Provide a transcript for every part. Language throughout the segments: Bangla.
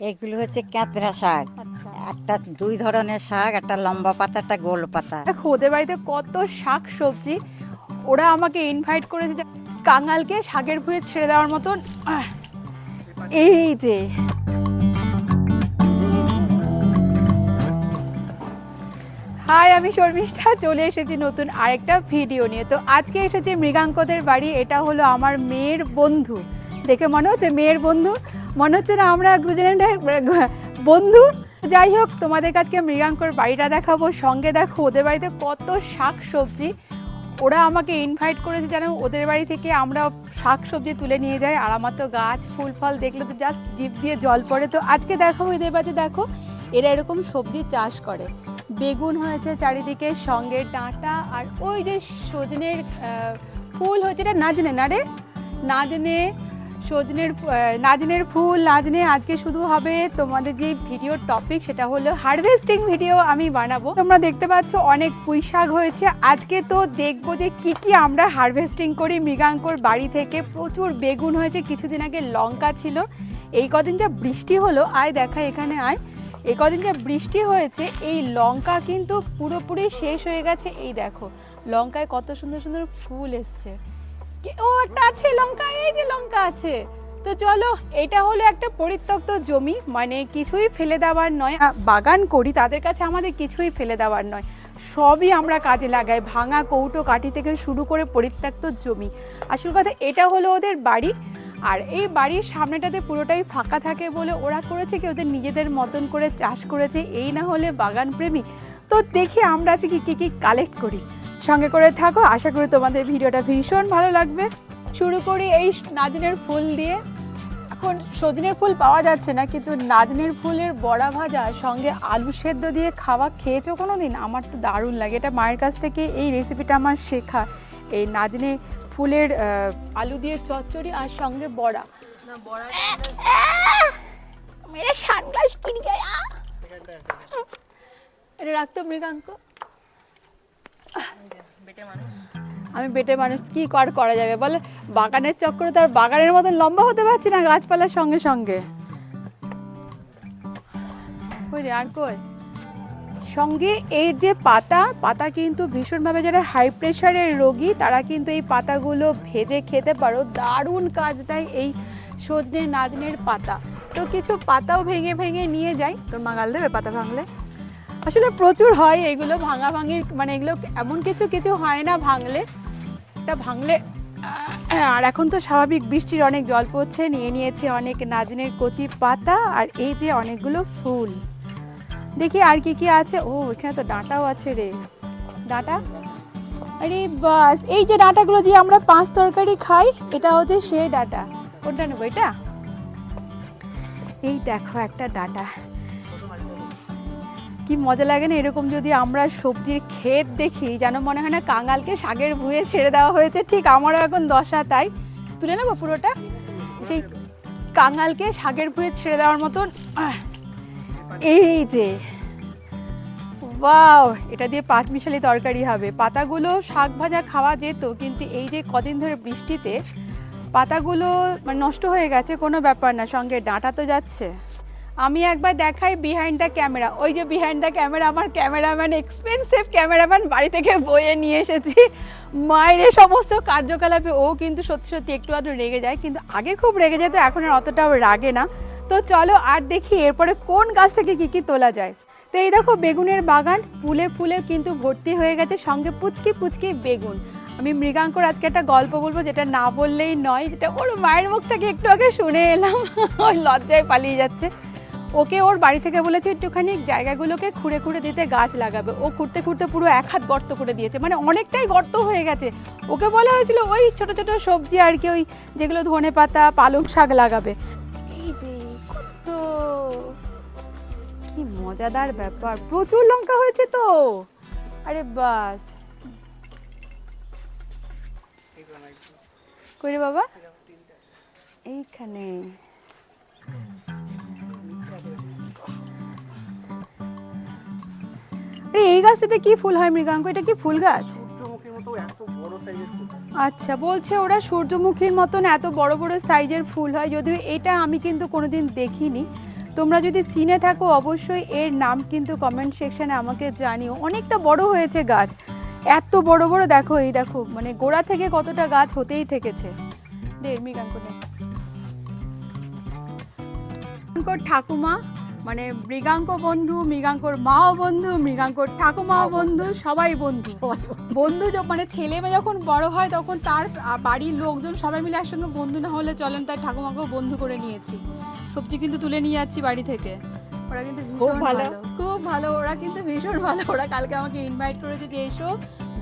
এগুলো হচ্ছে ক্যাতরা শাক। আচ্ছা। একটা দুই ধরনের শাক একটা লম্বা পাতা একটা গোল পাতা। দেখো ওদের বাড়িতে কত শাক সবজি। ওরা আমাকে ইনভাইট করেছে যে কাঙালকে শাকের ভুঁয়ে ছেড়ে দেওয়ার মতন। এই যে। হাই আমি শর্মিষ্ঠা। চলে এসেছি নতুন আরেকটা ভিডিও নিয়ে। তো আজকে এসেছি মৃগাঙ্কদের বাড়ি। এটা হলো আমার মেয়ের বন্ধু। দেখে মনে হচ্ছে মেয়ের বন্ধু। মনে হচ্ছে না আমরা দুজনে বন্ধু। যাই হোক, তোমাদের কাছে মৃগাঙ্কর বাড়িটা দেখাবো, সঙ্গে দেখো ওদের বাড়িতে কত শাক সবজি ওরা আমাকে ইনভাইট করেছে যেন ওদের বাড়ি থেকে আমরা শাক সবজি তুলে নিয়ে যাই। আর আমার তো গাছ, ফুল, ফল দেখলে তো জাস্ট জিভ দিয়ে জল পড়ে। তো আজকে দেখো এদের বাড়িতে, দেখো, এরা এরকম সবজি চাষ করে। বেগুন হয়েছে চারিদিকে, সঙ্গে ডাঁটা আর ওই যে সজনের ফুল হয়েছে, এটা নাজনে, না রে? নাজনে সজনের নাজনের ফুল, নাজনে আজকে শুধু হবে তোমাদের যে ভিডিও টপিক সেটা হলো হারভেস্টিং ভিডিও আমি বানাবো। তোমরা দেখতে পাচ্ছ অনেক পুঁই শাক হয়েছে। আজকে তো দেখব যে কি কি আমরা হারভেস্টিং করি। মৃগাঙ্কর বাড়ি থেকে প্রচুর বেগুন হয়েছে। কিছুদিন আগে লঙ্কা ছিল। এই কদিন যা বৃষ্টি হলো, আয় দেখা এখানে আয়। এই কদিন যা বৃষ্টি হয়েছে, এই লঙ্কা কিন্তু পুরোপুরি শেষ হয়ে গেছে। এই দেখো, লঙ্কায় কত সুন্দর সুন্দর ফুল এসছে। ও, একটা আছে, লঙ্কা, এই যে লঙ্কা আছে। তো চলো, এটা হলো একটা পরিত্যক্ত জমি মানে কিছুই ফেলে দেওয়ার নয়। বাগান করি, তাদের কাছে আমাদের কিছুই ফেলে দেওয়ার নয়। সবই আমরা কাজে লাগাই, ভাঙা কৌটো কাঠি থেকে শুরু করে পরিত্যক্ত জমি। আসল কথা, এটা হলো ওদের বাড়ি, আর এই বাড়ির সামনেটাতে পুরোটাই ফাঁকা থাকে বলে ওরা করেছে, কি ওদের নিজেদের মতন করে চাষ করেছে। এই না হলে বাগান প্রেমী তো দেখি আমরা আজকে কি কী কী কালেক্ট করি? সঙ্গে করে থাকো আশা করি তোমাদের ভিডিওটা ভীষণ ভালো লাগবে। শুরু করি এই নাজনের ফুল দিয়ে। এখন সজনের ফুল পাওয়া যাচ্ছে না কিন্তু নাজনের ফুলের বড়া ভাজা সঙ্গে আলু সেদ্ধ দিয়ে খাওয়া খেয়েছো কোনো দিন আমার তো দারুণ লাগে। এটা মায়ের কাছ থেকে এই রেসিপিটা আমার শেখা। এই নাজনে ফুলের আলু দিয়ে চচ্চড়ি আর সঙ্গে বড়া। মেরে সানগ্লাস কিন গয়া। এটা রাখতো মৃগাঙ্ক। আমি বেটে মানুষ কি কর করা যাবে? বলে বাগানের চক্করে তার বাগানের মতন লম্বা হতে পারছি না গাছপালার সঙ্গে সঙ্গে। রে আর কই? সঙ্গে এই যে পাতা পাতা কিন্তু ভীষণভাবে যারা হাই প্রেশারের রোগী তারা কিন্তু এই পাতাগুলো ভেজে খেতে পারো। দারুণ কাজ দেয় এই সজনে নাজনের পাতা। তো কিছু পাতাও ভেঙে ভেঙে নিয়ে যাই। তোর মাগাল দেবে পাতা ভাঙলে? আসলে প্রচুর হয় এগুলো ভাঙা ভাঙির মানে এগুলো এমন কিছু কিছু হয় না ভাঙলে। এটা ভাঙলে আর এখন তো স্বাভাবিক বৃষ্টির অনেক জল পড়ছে, নিয়ে নিয়েছে অনেক নাজনের কচি পাতা আর এই যে অনেকগুলো ফুল। দেখি আর কি কি আছে। ও, এখানে তো ডাঁটাও আছে রে। ডাঁটা? আরে বাস, এই যে ডাঁটাগুলো দিয়ে আমরা পাঁচ তরকারি খাই, এটা হচ্ছে সে ডাঁটা। কোনটা নেব, এটা? এই দেখো একটা ডাঁটা। কি মজা লাগে না? এরকম যদি আমরা সবজির ক্ষেত দেখি, যেন মনে হয় না কাঙালকে শাগের ভুঁয়ে ছেড়ে দেওয়া হয়েছে। ঠিক আমারও এখন দশা তাই। তুলে নেব পুরোটা? সেই কাঙালকে শাগের ভুঁয়ে ছেড়ে দেওয়ার মতন। এই যে। ওয়াও, এটা দিয়ে পাঁচ মিশালি তরকারি হবে। পাতাগুলো শাক ভাজা খাওয়া যেত, কিন্তু এই যে কদিন ধরে বৃষ্টিতে পাতাগুলো মানে নষ্ট হয়ে গেছে, কোনো ব্যাপার না। সঙ্গে ডাঁটা তো যাচ্ছে। আমি একবার দেখাই বিহাইন্ড দ্য ক্যামেরা ওই যে বিহাইন্ড দ্য ক্যামেরা আমার ক্যামেরাম্যান এক্সপেন্সিভ ক্যামেরাম্যান বাড়ি থেকে বয়ে নিয়ে এসেছি। মায়ের সমস্ত কার্যকলাপে ও কিন্তু সত্যি সত্যি একটু আধটু রেগে যায়, কিন্তু আগে খুব রেগে যেত, এখন আর অতটাও রাগে না। তো চলো আর দেখি এরপরে কোন গাছ থেকে কি কি তোলা যায়। তো এই দেখো বেগুনের বাগান, ফুলে ফুলে কিন্তু ভর্তি হয়ে গেছে, সঙ্গে পুচকি পুচকি বেগুন। আমি মৃগাঙ্কর আজকে একটা গল্প বলব যেটা না বললেই নয়, যেটা ওর মায়ের মুখ থেকে একটু আগে শুনে এলাম ওই লজ্জায় পালিয়ে যাচ্ছে। ওকে ওর বাড়ি থেকে বলেছে একটুখানি জায়গাগুলোকে খুঁড়ে খুঁড়ে দিতে গাছ লাগাবে। ও খুঁড়তে খুঁড়তে পুরো এক হাত গর্ত করে দিয়েছে। মানে অনেকটাই গর্ত হয়ে গেছে। ওকে বলা হয়েছিল ওই ছোট ছোট সবজি আর কি, ওই যেগুলো ধনে পাতা, পালং শাক লাগাবে। কি মজাদার ব্যাপার। প্রচুর লঙ্কা হয়েছে তো। আরে বাস। কই রে বাবা? এইখানে। এই গাছটাতে কি ফুল হয় মৃগাঙ্ক? এটা কি ফুল গাছ? আচ্ছা বলছে ওরা সূর্যমুখীর মতন এত বড় বড় সাইজের ফুল হয় যদিও এটা আমি কিন্তু কোনোদিন দেখিনি। তোমরা যদি চিনে থাকো অবশ্যই এর নাম কিন্তু কমেন্ট সেকশনে আমাকে জানিও। অনেকটা বড় হয়েছে গাছ। এত বড় বড় দেখো এই দেখো মানে গোড়া থেকে কতটা গাছ হতেই থেকেছে। দে মৃগাঙ্ক ঠাকুমা মানে মৃগাঙ্ক বন্ধু মৃগাঙ্কর মাও বন্ধু মৃগাঙ্কর ঠাকুমাও বন্ধু সবাই বন্ধু। বন্ধু মানে ছেলে মেয়ে যখন বড় হয় তখন তার বাড়ির লোকজন সবাই মিলে একসঙ্গে বন্ধু না হলে চলেন তার ঠাকুমাকেও বন্ধু করে নিয়েছি। সবজি কিন্তু তুলে নিয়ে যাচ্ছি বাড়ি থেকে। ওরা কিন্তু খুব ভীষণ। ভালো। খুব ভালো। ওরা কিন্তু ভীষণ ভালো। ওরা কালকে আমাকে ইনভাইট করেছে যে এসো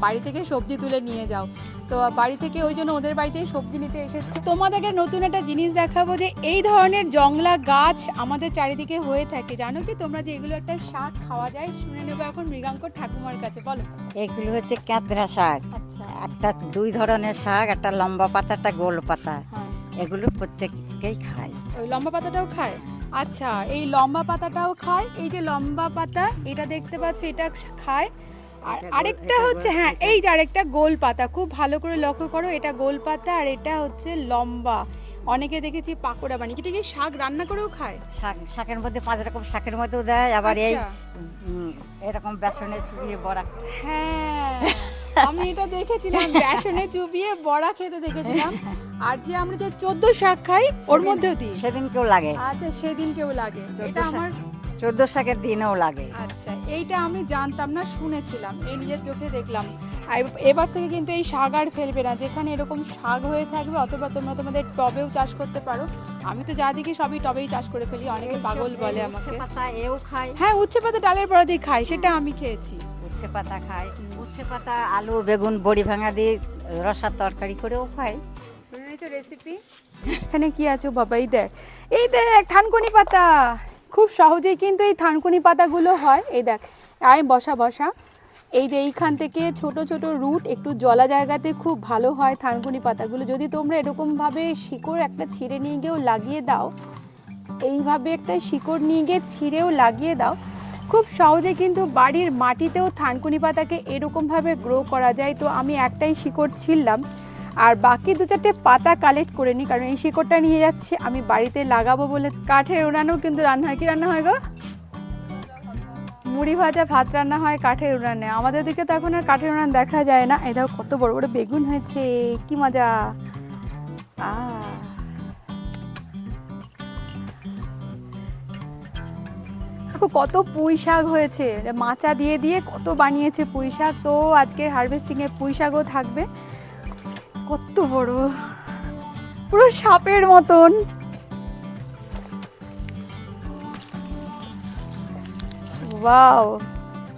বাড়ি থেকে সবজি তুলে নিয়ে যাও। তো বাড়ি থেকে ওই জন্য ওদের বাড়িতেই সবজি নিতে এসেছি। তোমাদেরকে নতুন একটা জিনিস দেখাবো যে এই ধরনের জংলা গাছ আমাদের চারিদিকে হয়ে থাকে। জানো কি? তোমরা যে এগুলো একটা শাক খাওয়া যায় শুনে নেব এখন মৃগাঙ্কর ঠাকুমার কাছে বলো। এগুলো হচ্ছে ক্যাদরা শাক। আচ্ছা। একটা দুই ধরনের শাক একটা লম্বা পাতা একটা গোল পাতা। হ্যাঁ। এগুলো প্রত্যেককেই খায়। ওই লম্বা পাতাটাও খায়? আচ্ছা এই লম্বা পাতাটাও খায়? এই যে লম্বা পাতা এটা দেখতে পাচ্ছ এটা খায়। আর আরেকটা হচ্ছে হ্যাঁ এই যে আরেকটা গোল পাতা খুব ভালো করে লক্ষ্য করো এটা গোল পাতা আর এটা হচ্ছে লম্বা। অনেকে দেখেছি পাকোড়া বানিয়ে এটা কি শাক রান্না করেও খায়? শাক শাকের মধ্যে পাঁচ রকম শাকের মধ্যেও দেয় আবার এই আচ্ছা। এরকম বেসনে চুবিয়ে বড়া। হ্যাঁ আমি এটা দেখেছিলাম বেসনে চুবিয়ে বড়া খেতে দেখেছিলাম। আর যে আমরা যে চোদ্দ শাক খাই ওর মধ্যেও দিই। সেদিন কেউ লাগে। আচ্ছা সেদিন কেউ লাগে এটা আমার চোদ্দ শাকের দিনেও লাগে। আচ্ছা এইটা আমি জানতাম না শুনেছিলাম। এই নিজের চোখে দেখলাম। আর এবার থেকে কিন্তু এই শাক আর ফেলবে না। যেখানে এরকম শাক হয়ে থাকবে অথবা তোমরা তোমাদের টবেও চাষ করতে পারো। আমি তো যা দেখি সবই টবেই চাষ করে ফেলি অনেকে পাগল বলে আমাকে। পাতা এও খায়। হ্যাঁ উচ্ছে পাতা ডালের বড়া দিয়ে খাই সেটা আমি খেয়েছি। উচ্ছে পাতা খায়। উচ্ছে পাতা আলু বেগুন বড়ি ভাঙা দিয়ে রসার তরকারি করেও খায়। রেসিপি এখানে কি আছে বাবা এই দেখ। এই দেখ থানকুনি পাতা। খুব সহজেই কিন্তু এই থানকুনি পাতাগুলো হয়। এই দেখ, আয় বসা বসা। এই যে এইখান থেকে ছোট ছোট রুট, একটু জলা জায়গাতে খুব ভালো হয় থানকুনি পাতাগুলো। যদি তোমরা এরকমভাবে শিকড় একটা ছিঁড়ে নিয়ে গিয়েও লাগিয়ে দাও, এইভাবে একটা শিকড় নিয়ে গিয়ে ছিঁড়েও লাগিয়ে দাও, খুব সহজে কিন্তু বাড়ির মাটিতেও থানকুনি পাতাকে এরকমভাবে গ্রো করা যায়। তো আমি একটাই শিকড় ছিললাম আর বাকি দু চারটে পাতা কালেক্ট করে নিই কারণ এই শিকড়টা নিয়ে যাচ্ছি, আমি বাড়িতে লাগাবো বলে। কাঠের উনানেও কিন্তু রান্না হয়, কি রান্না হয় গো? মুড়ি ভাজা ভাত রান্না হয় কাঠের উনানে। আমাদের দিকে তো এখন আর কাঠের উনান দেখা যায় না। দেখো কত বড় বড় বেগুন হয়েছে, কি মজা। দেখো কত পুঁই শাক হয়েছে। মাচা দিয়ে দিয়ে কত বানিয়েছে পুঁই শাক। তো আজকে হারভেস্টিংয়ে পুঁই শাকও থাকবে। কত বড়। পুরো সাপের মতন। ওয়াও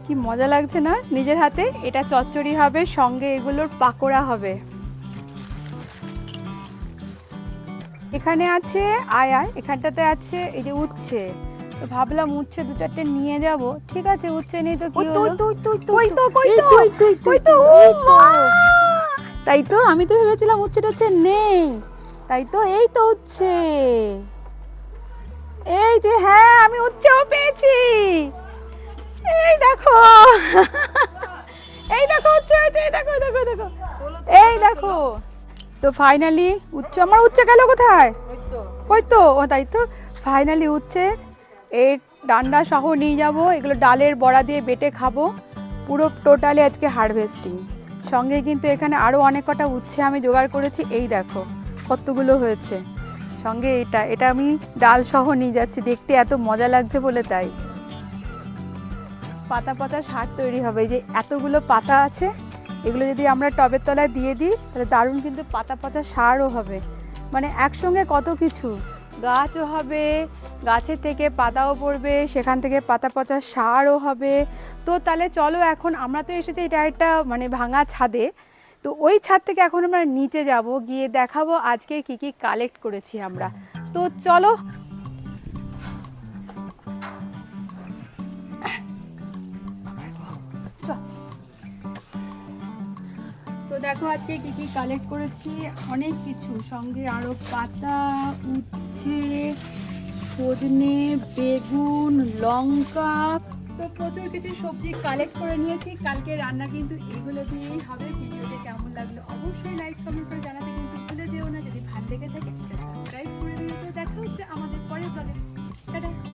কি মজা লাগছে না? নিজের হাতে এটা চচ্চড়ি হবে সঙ্গে এগুলোর পাকোড়া হবে। এখানে আছে আয় এখানটাতে আছে এই যে উচ্ছে। তো ভাবলাম উচ্ছে দু চারটে নিয়ে যাব। ঠিক আছে উচ্ছে নেই তো কি হলো? কই তো কই তো কই তো ও মা! তাই তো, আমি তো ভেবেছিলাম উচ্ছে টচ্ছে নেই। তাই তো, এই তো উচ্ছে এই যে হ্যাঁ আমি উচ্ছেও পেয়েছি। এই দেখো। এই দেখো উচ্ছে হয়েছে, এই দেখো দেখো দেখো। এই দেখো। তো ফাইনালি উচ্চ আমার উচ্ছে গেল কোথায়? ওই তো, ও তাই তো। ফাইনালি উচ্ছে, এই ডান্ডা সহ নিয়ে যাব, এগুলো ডালের বড়া দিয়ে বেটে খাব। পুরো টোটালি আজকে হারভেস্টিং সঙ্গে কিন্তু এখানে আরও অনেক কটা উচ্ছে আমি জোগাড় করেছি। এই দেখো, কতগুলো হয়েছে। সঙ্গে এটা এটা আমি ডাল সহ নিয়ে যাচ্ছি। দেখতে এত মজা লাগছে বলে তাই। পাতা পাতা সার তৈরি হবে। যে এতগুলো পাতা আছে, এগুলো যদি আমরা টবের তলায় দিয়ে দিই, তাহলে দারুণ কিন্তু পাতা পাতা সারও হবে। মানে একসঙ্গে কত কিছু? গাছও হবে গাছের থেকে পাতাও পড়বে, সেখান থেকে পাতা পচা সারও হবে। তো তাহলে চলো এখন আমরা তো এসেছি এটা একটা মানে ভাঙা ছাদে। তো ওই ছাদ থেকে এখন আমরা নিচে যাব, গিয়ে দেখাবো আজকে কি কি কালেক্ট করেছি আমরা। তো চলো। তো দেখো আজকে কি কি কালেক্ট করেছি, অনেক কিছু। সঙ্গে আরও পাতা উচ্ছে সজনে বেগুন, লঙ্কা। তো প্রচুর কিছু সবজি কালেক্ট করে নিয়েছি। কালকে রান্না কিন্তু এগুলো দিয়েই হবে। ভিডিওতে কেমন লাগল অবশ্যই লাইক কমেন্ট করে জানাতে কিন্তু ভুলে যেও না। যদি ভালো লেগে থাকে সাবস্ক্রাইব করে দিও। তো দেখা হচ্ছে আমাদের পরের টাটা।